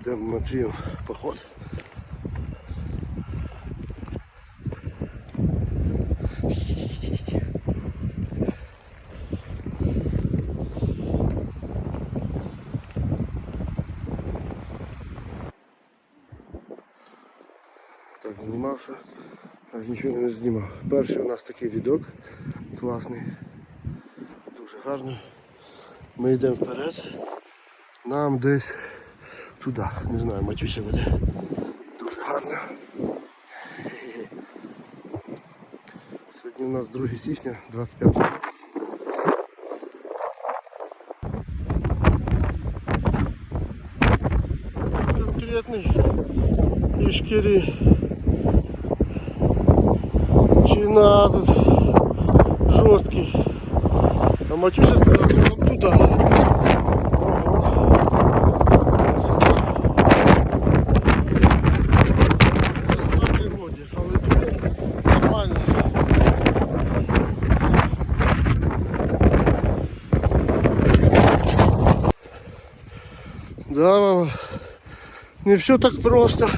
Йдемо Матвієм поход. Так, знімався, аж нічого не знімав. Перший у нас такий відок класний, дуже гарний. Ми йдемо вперед. Нам десь туди, не знаю, Матюся веде. Дуже гарно. Хе-хе. Сьогодні у нас 2 січня, 25 Конкретний ішкірі. Чина тут жорсткий. А Матюша сказав, що нам туди. Не все так просто.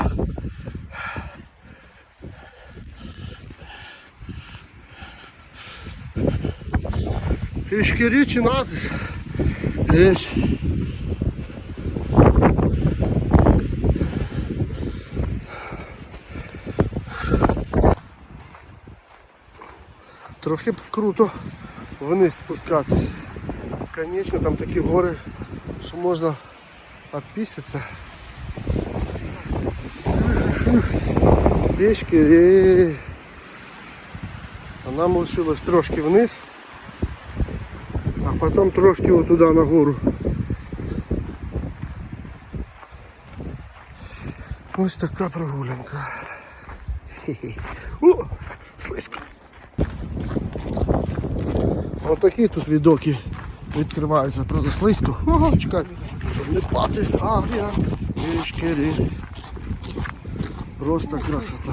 Ішкірі чи назис? Десь. Трохи круто вниз спускатись. Конечно, там такі гори, що можна обписатися. Пішки. А нам трошки вниз, а потім трошки от туди на гору. Ось така прогулянка. Хе-хе. О, слизько. Отакі тут відоки відкриваються, правда слизько. Ага, чекай, щоб не впасти. Авіа, ішкері. Просто красота.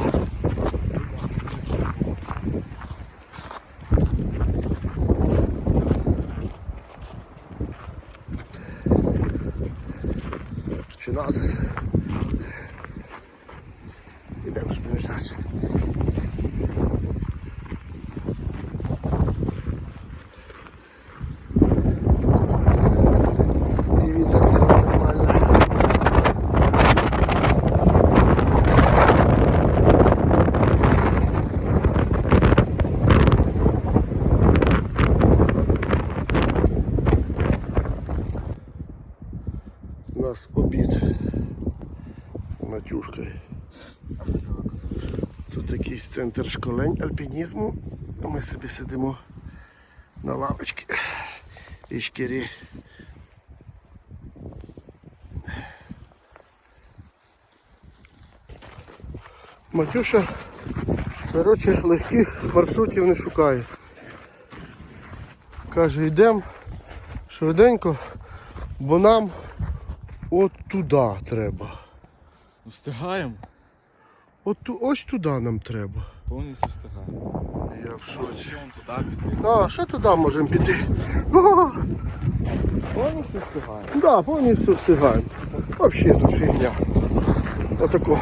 Чи? Матюшкою. Це такий центр школень альпінізму. Ми собі сидимо на лавочці і шкірі. Матюша, коротше, легких маршрутів не шукає. Каже, йдемо швиденько, бо нам от туди треба. Встигаємо? От ту- ось туди нам треба. Повністю встигаємо. Я в шоці. Чому туди піти? А, що туди можемо піти? О, Повністю встигаємо. да, повністю встигаємо. Взагалі тут фігня. Отако.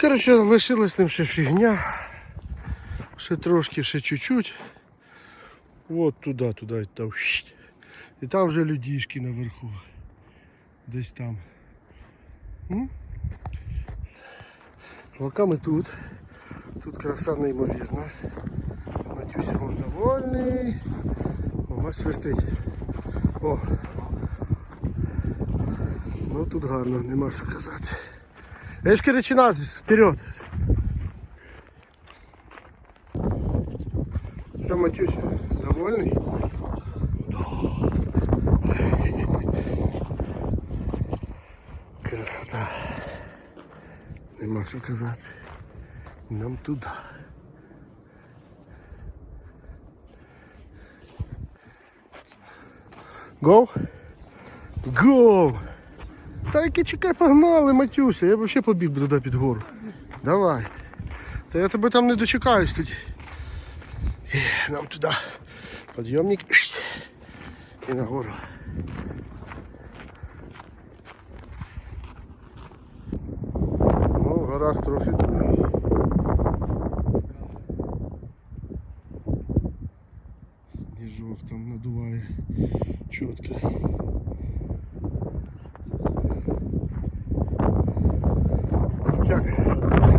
Коротше, лишилась нам ще фігня. Ще трошки, ще чуть-чуть. От туди, туди, і там. І там вже людішки наверху. Десь там. М? Поки ми тут. Тут краса неймовірна. Матюся вон довольний. О, бач, свистить. О. Ну тут гарно, нема що казати. Ешки речиназис, вперед. Що, Матюся, довольний? Красота. Нема що казати. Нам туди. Гоу? Гоу! Та яке чекай, погнали, Матюся. Я взагалі побіг би туди під гору. Давай. Та я тебе там не дочекаюсь тоді. Е, Нам туди. Підйомник. І нагору. горах трохи дує. Сніжок там надуває чітко. Крутяк.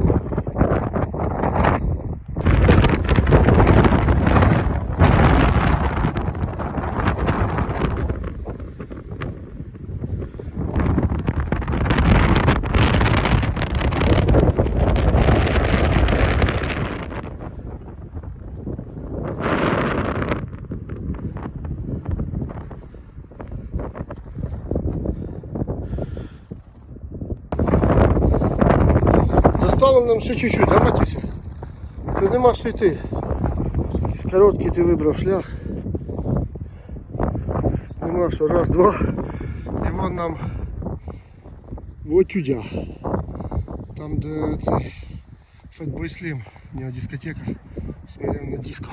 Заставив нам ще чуть-чуть, да, Матюся? Тут нема що короткий ти вибрав шлях. Нема що раз, два. І вон нам Вотюдя. Там де цей Fatboy Slim, у нього дискотека. Смотрим на диско.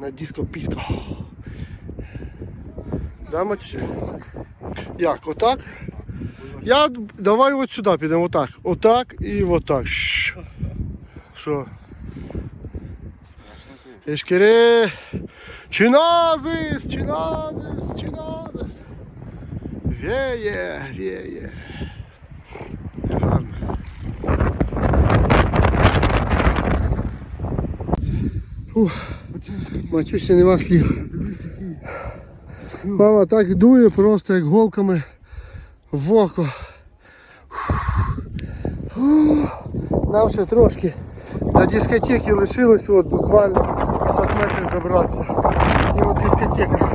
На диско-піско. Да, Матюся? Як, отак? Я давай от сюди підемо, отак. Отак і отак. Що? Ешкере. Чиназис, чиназис, чиназис. Веє, веє. Гарно. Матюся нема слів. Мама так дує просто як голками в око. Нам ще трошки до дискотеки лишилось от буквально 50 метрів добратися. І от дискотека.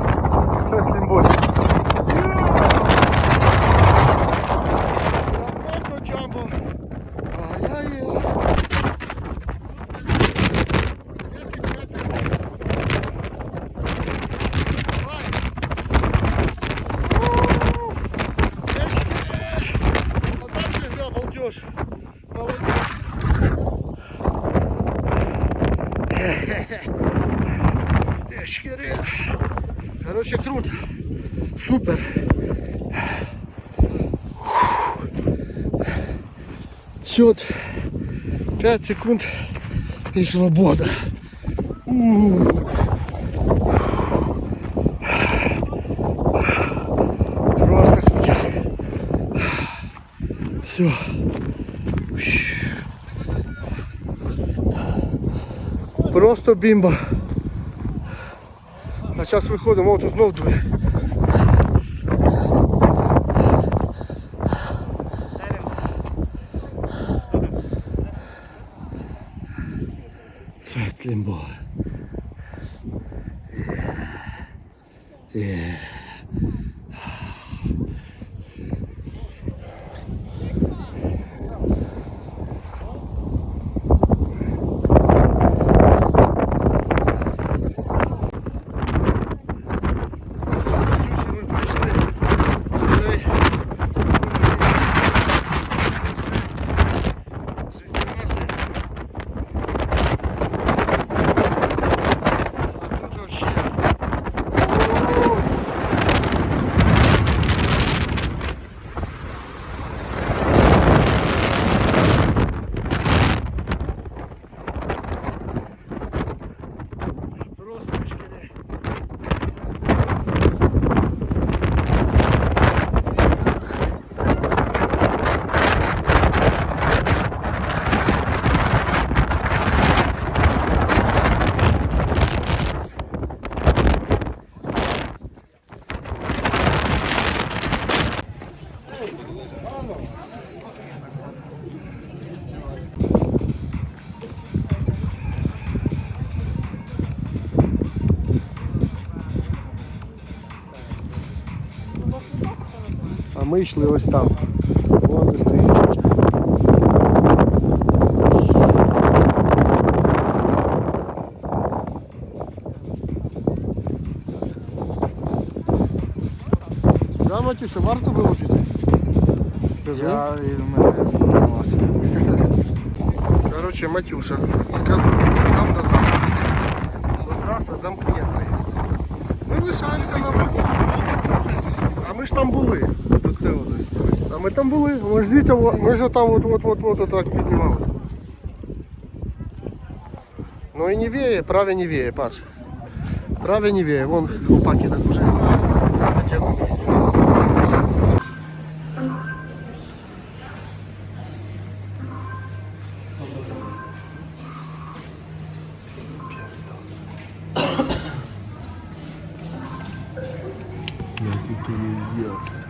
Эшкере. Короче, круто. Супер. Счет 5 секунд и свобода. Просто крутяк. Все. Просто бімба. А зараз виходимо, от тут знов дує. Фет Yeah. Є. ми йшли ось там. Вон де стоїть. Да, Матюша, варто було піти? Скажи. Я і в мене волосся. Короче, Матюша сказав, що нам назад. Бо траса замкнена є. Ми лишаємося на Це. А ми ж там були. оце ось стоїть. А ми там були, ми ж дивіться, ми ж там от-от-от так піднімали. Ну і не веє, праве не веє, пач. Праве не веє, вон хлопаки так уже. Там потягнули. Як і то не ясно.